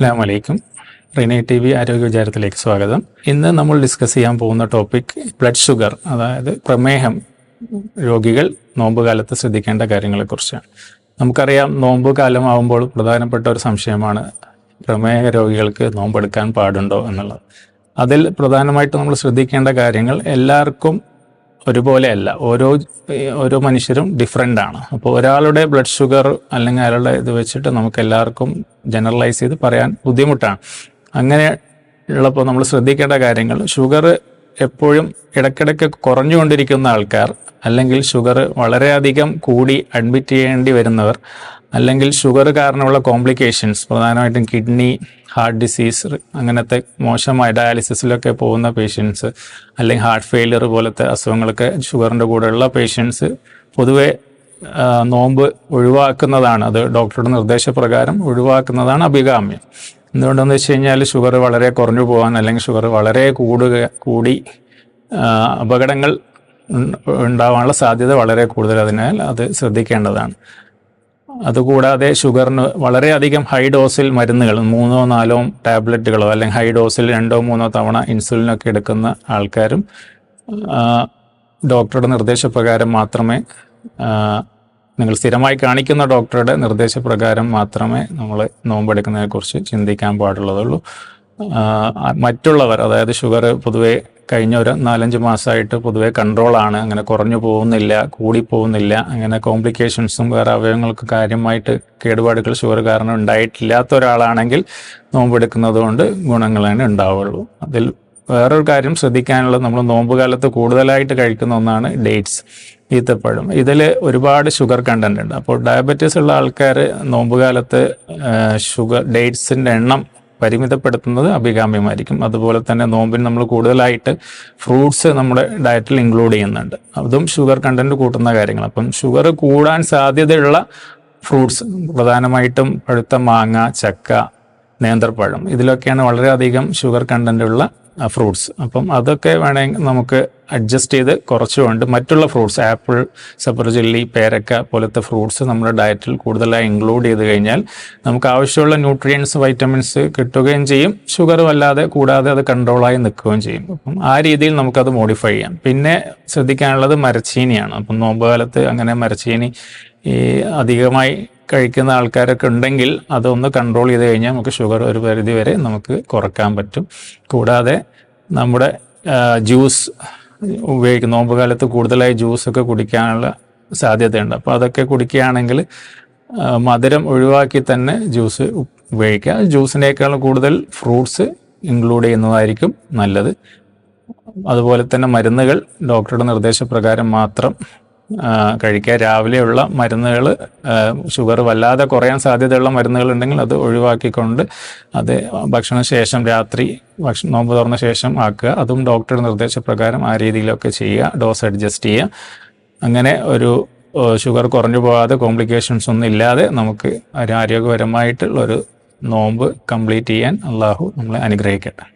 അസ്സാം വലൈക്കും Renai T V ആരോഗ്യ വിചാരത്തിലേക്ക് സ്വാഗതം. ഇന്ന് നമ്മൾ ഡിസ്കസ് ചെയ്യാൻ പോകുന്ന ടോപ്പിക് ബ്ലഡ് ഷുഗർ അതായത് പ്രമേഹം രോഗികൾ നോമ്പ് കാലത്ത് ശ്രദ്ധിക്കേണ്ട കാര്യങ്ങളെക്കുറിച്ചാണ്. നമുക്കറിയാം നോമ്പ് കാലമാവുമ്പോൾ പ്രധാനപ്പെട്ട ഒരു സംശയമാണ് പ്രമേഹ രോഗികൾക്ക് നോമ്പെടുക്കാൻ പാടുണ്ടോ എന്നുള്ളത്. അതിൽ പ്രധാനമായിട്ട് നമ്മൾ ശ്രദ്ധിക്കേണ്ട കാര്യങ്ങൾ എല്ലാവർക്കും ഒരുപോലെയല്ല. ഓരോ ഓരോ മനുഷ്യരും ഡിഫറെന്റ് ആണ്. അപ്പോൾ ഒരാളുടെ ബ്ലഡ് ഷുഗർ അല്ലെങ്കിൽ അയാളുടെ ഇത് വെച്ചിട്ട് നമുക്ക് എല്ലാവർക്കും ജനറലൈസ് ചെയ്ത് പറയാൻ ബുദ്ധിമുട്ടാണ്. അങ്ങനെ ഉള്ളപ്പോൾ നമ്മൾ ശ്രദ്ധിക്കേണ്ട കാര്യങ്ങൾ ഷുഗർ എപ്പോഴും ഇടയ്ക്കിടയ്ക്ക് കുറഞ്ഞുകൊണ്ടിരിക്കുന്ന ആൾക്കാർ അല്ലെങ്കിൽ ഷുഗർ വളരെയധികം കൂടി അഡ്മിറ്റ് ചെയ്യേണ്ടി വരുന്നവർ അല്ലെങ്കിൽ ഷുഗർ കാരണമുള്ള കോംപ്ലിക്കേഷൻസ് പ്രധാനമായിട്ടും കിഡ്നി ഹാർട്ട് ഡിസീസ് അങ്ങനത്തെ മോശമായ ഡയാലിസിസിലൊക്കെ പോകുന്ന പേഷ്യൻസ് അല്ലെങ്കിൽ ഹാർട്ട് ഫെയിലിയർ പോലത്തെ അസുഖങ്ങളൊക്കെ ഷുഗറിന്റെ കൂടെയുള്ള പേഷ്യൻസ് പൊതുവെ നോമ്പ് ഒഴിവാക്കുന്നതാണ്. അത് ഡോക്ടറുടെ നിർദ്ദേശപ്രകാരം ഒഴിവാക്കുന്നതാണ് അഭികാമ്യം. എന്തുകൊണ്ടെന്ന് വെച്ച് കഴിഞ്ഞാൽ ഷുഗർ വളരെ കുറഞ്ഞു പോകാൻ അല്ലെങ്കിൽ ഷുഗർ വളരെ കൂടുക കൂടി അപകടങ്ങൾ ഉണ്ടാവാനുള്ള സാധ്യത വളരെ കൂടുതൽ. അതിനാൽ അത് ശ്രദ്ധിക്കേണ്ടതാണ്. അതുകൂടാതെ ഷുഗറിന് വളരെയധികം ഹൈ ഡോസിൽ മരുന്നുകൾ മൂന്നോ നാലോ ടാബ്ലറ്റുകളോ അല്ലെങ്കിൽ ഹൈ ഡോസിൽ രണ്ടോ മൂന്നോ തവണ ഇൻസുലിനൊക്കെ എടുക്കുന്ന ആൾക്കാരും ഡോക്ടറുടെ നിർദ്ദേശപ്രകാരം മാത്രമേ നിങ്ങൾ സ്ഥിരമായി കാണിക്കുന്ന ഡോക്ടറുടെ നിർദ്ദേശപ്രകാരം മാത്രമേ നമ്മൾ നോമ്പെടുക്കുന്നതിനെക്കുറിച്ച് ചിന്തിക്കാൻ പാടുള്ളതുള്ളൂ. മറ്റുള്ളവർ അതായത് ഷുഗർ പൊതുവെ കഴിഞ്ഞ ഒരു നാലഞ്ച് മാസമായിട്ട് പൊതുവെ കൺട്രോളാണ് അങ്ങനെ കുറഞ്ഞു പോകുന്നില്ല കൂടി പോകുന്നില്ല. അങ്ങനെ കോംപ്ലിക്കേഷൻസും വേറെ അവയവങ്ങൾക്ക് കാര്യമായിട്ട് കേടുപാടുകൾ ഷുഗർ കാരണം ഉണ്ടായിട്ടില്ലാത്ത ഒരാളാണെങ്കിൽ നോമ്പെടുക്കുന്നത് കൊണ്ട് ഗുണങ്ങളാണ് ഉണ്ടാവുള്ളൂ. അതിൽ വേറൊരു കാര്യം ശ്രദ്ധിക്കാനുള്ളത് നമ്മൾ നോമ്പ് കാലത്ത് കൂടുതലായിട്ട് കഴിക്കുന്ന ഒന്നാണ് ഡേറ്റ്സ് ഈത്തപ്പഴം. ഇതിൽ ഒരുപാട് ഷുഗർ കണ്ടന്റ് ഉണ്ട്. അപ്പോൾ ഡയബറ്റീസ് ഉള്ള ആൾക്കാർ നോമ്പ് കാലത്ത് ഷുഗർ ഡേറ്റ്സിന്റെ എണ്ണം പരിമിതപ്പെടുത്തുന്നത് അഭികാമ്യമായിരിക്കും. അതുപോലെ തന്നെ നോമ്പിന് നമ്മൾ കൂടുതലായിട്ട് ഫ്രൂട്ട്സ് നമ്മുടെ ഡയറ്റിൽ ഇൻക്ലൂഡ് ചെയ്യുന്നുണ്ട്. അതും ഷുഗർ കണ്ടന്റ് കൂട്ടുന്ന കാര്യങ്ങൾ അപ്പം ഷുഗർ കൂടാൻ സാധ്യതയുള്ള ഫ്രൂട്ട്സ് പ്രധാനമായിട്ടും പഴുത്ത മാങ്ങ ചക്ക നേന്ത്രപ്പഴം ഇതിലൊക്കെയാണ് വളരെയധികം ഷുഗർ കണ്ടന്റ് ഉള്ള ഫ്രൂട്ട്സ്. അപ്പം അതൊക്കെ വേണമെങ്കിൽ നമുക്ക് അഡ്ജസ്റ്റ് ചെയ്ത് കുറച്ചുകൊണ്ട് മറ്റുള്ള ഫ്രൂട്ട്സ് ആപ്പിൾ സപ്പർജില്ലി പേരക്ക പോലത്തെ ഫ്രൂട്ട്സ് നമ്മുടെ ഡയറ്റിൽ കൂടുതലായി ഇൻക്ലൂഡ് ചെയ്ത് കഴിഞ്ഞാൽ നമുക്ക് ആവശ്യമുള്ള ന്യൂട്രിയൻസ് വൈറ്റമിൻസ് കിട്ടുകയും ചെയ്യും. ഷുഗർ വല്ലാതെ കൂടാതെ അത് കൺട്രോളായി നിൽക്കുകയും ചെയ്യും. അപ്പം ആ രീതിയിൽ നമുക്കത് മോഡിഫൈ ചെയ്യാം. പിന്നെ ശ്രദ്ധിക്കാനുള്ളത് മരച്ചീനിയാണ്. അപ്പം നോമ്പ് കാലത്ത് അങ്ങനെ മരച്ചീനി ഈ അധികമായി കഴിക്കുന്ന ആൾക്കാരൊക്കെ ഉണ്ടെങ്കിൽ അതൊന്ന് കൺട്രോൾ ചെയ്ത് കഴിഞ്ഞാൽ നമുക്ക് ഷുഗർ ഒരു പരിധി വരെ നമുക്ക് കുറയ്ക്കാൻ പറ്റും. കൂടാതെ നമ്മുടെ ജ്യൂസ് ഉപയോഗിക്കും നോമ്പ് കാലത്ത് കൂടുതലായി ജ്യൂസൊക്കെ കുടിക്കാനുള്ള സാധ്യതയുണ്ട്. അപ്പോൾ അതൊക്കെ കുടിക്കുകയാണെങ്കിൽ മധുരം ഒഴിവാക്കി തന്നെ ജ്യൂസ് ഉപയോഗിക്കുക. ജ്യൂസിനേക്കാൾ കൂടുതൽ ഫ്രൂട്ട്സ് ഇൻക്ലൂഡ് ചെയ്യുന്നതായിരിക്കും നല്ലത്. അതുപോലെ തന്നെ മരുന്നുകൾ ഡോക്ടറുടെ നിർദ്ദേശപ്രകാരം മാത്രം കഴിക്കുക രാവിലെയുള്ള മരുന്നുകൾ ഷുഗർ വല്ലാതെ കുറയാൻ സാധ്യതയുള്ള മരുന്നുകൾ ഉണ്ടെങ്കിൽ അത് ഒഴിവാക്കിക്കൊണ്ട് അത് ഭക്ഷണ ശേഷം രാത്രി ഭക്ഷണം നോമ്പ് തുറന്ന ശേഷം ആക്കുക. അതും ഡോക്ടറുടെ നിർദ്ദേശപ്രകാരം ആ രീതിയിലൊക്കെ ചെയ്യുക. ഡോസ് അഡ്ജസ്റ്റ് ചെയ്യുക. അങ്ങനെ ഒരു ഷുഗർ കുറഞ്ഞു പോകാതെ കോംപ്ലിക്കേഷൻസ് ഒന്നും ഇല്ലാതെ നമുക്ക് ഒരു ആരോഗ്യപരമായിട്ടുള്ള ഒരു നോമ്പ് കംപ്ലീറ്റ് ചെയ്യാൻ അള്ളാഹു നമ്മളെ അനുഗ്രഹിക്കട്ടെ.